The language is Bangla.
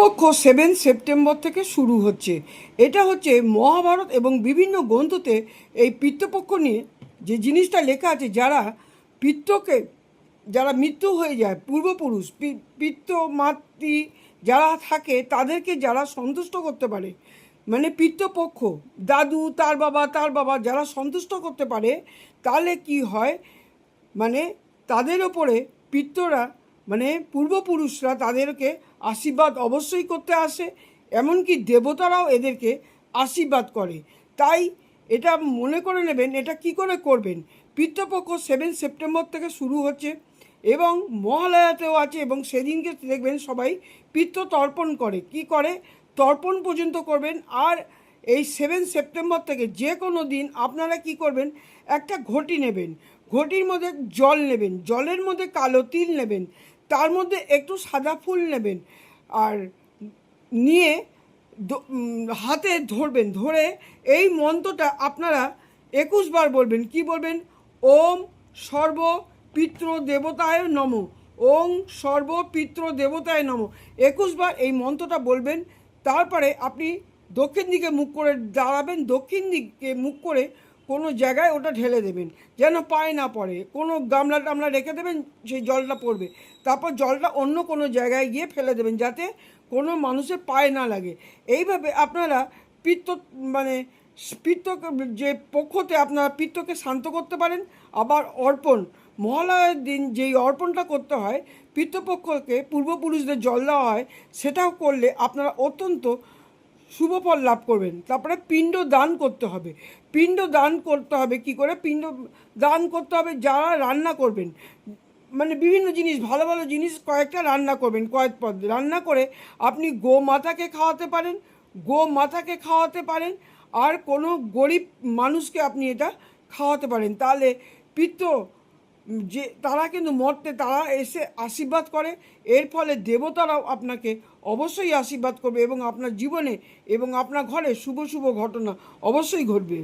পক্ষ সেভেন সেপ্টেম্বর থেকে শুরু হচ্ছে। এটা হচ্ছে মহাভারত এবং বিভিন্ন গ্রন্থতে এই পিতৃপক্ষ নিয়ে যে জিনিসটা লেখা আছে, যারা পিত্তকে যারা মৃত্যু হয়ে যায়, পূর্বপুরুষ পিত্ত মাতৃ যারা থাকে, তাদেরকে যারা সন্তুষ্ট করতে পারে মানে পিতৃপক্ষ, দাদু, তার বাবা তার বাবা যারা সন্তুষ্ট করতে পারে, তাহলে কি হয়? মানে তাদের ওপরে পিত্তরা মানে পূর্বপুরুষরা তাদেরকে আশীর্বাদ অবশ্যই করতে আসে, এমনকি দেবতারাও এদেরকে আশীর্বাদ করে। তাই এটা মনে করে নেবেন, এটা কি করে করবেন? পিতৃপক্ষ সেভেন সেপ্টেম্বর থেকে শুরু হচ্ছে এবং মহালয়াতেও আছে এবং সেদিনকে দেখবেন সবাই পিত্ত তর্পণ করে। কি করে? তর্পণ পর্যন্ত করবেন। আর এই সেভেন সেপ্টেম্বর থেকে যে কোনো দিন আপনারা কি করবেন? একটা ঘটি নেবেন। ঘটির মধ্যে জল নেবেন। জলের মধ্যে কালো তিল নেবেন। তার মধ্যে একটু সাদা ফুল নেবেন আর নিয়ে হাতে ধরবেন, ধরে এই মন্ত্রটা আপনারা একুশ বার বলবেন। কি বলবেন? ওম সর্ব পিতৃ দেবতায় নম। ওং সর্ব পিতৃ দেবতায় নম। একুশ বার এই মন্ত্রটা বলবেন, তারপরে আপনি দক্ষিণ দিকে মুখ করে দাঁড়াবেন, দক্ষিণ দিকে মুখ করে কোনো জায়গায় ওটা ঢেলে দেবেন। যেন পায়ে না পড়ে। কোনো গামলা টামলা রেখে দেবেন, সেই জলটা পড়বে। তারপর জলটা অন্য কোনো জায়গায় গিয়ে ফেলে দেবেন, যাতে কোনো মানুষের পায়ে না লাগে। এইভাবে আপনারা পিত্ত মানে পিত্ত যে পক্ষতে আপনারা পিত্তকে শান্ত করতে পারেন। আবার অর্পণ, মহালয়ের দিন যেই অর্পণটা করতে হয় পিতৃপক্ষকে পূর্বপুরুষদের জল দেওয়া হয়, সেটাও করলে আপনারা অত্যন্ত শুভ ফল লাভ করবেন। তারপরে পিণ্ড দান করতে হবে। পিণ্ড দান করতে হবে কি করে? পিণ্ড দান করতে হবে যারা রান্না করবেন। মানে বিভিন্ন জিনিস, ভালো ভালো জিনিস কয়েকটা রান্না করবেন, কয়েক পদ। রান্না করে আপনি গো মাতাকে খাওয়াতে পারেন গো মাতাকে খাওয়াতে পারেন, আর কোনো গরিব মানুষকে আপনি এটা খাওয়াতে পারেন। তাহলে পিত্ত যে তারা কিন্তু মরতে তারা এসে আশীর্বাদ করে, এর ফলে দেবতারাও আপনাকে অবশ্যই আশীর্বাদ করবে এবং আপনার জীবনে এবং আপনার ঘরে শুভ শুভ ঘটনা অবশ্যই ঘটবে।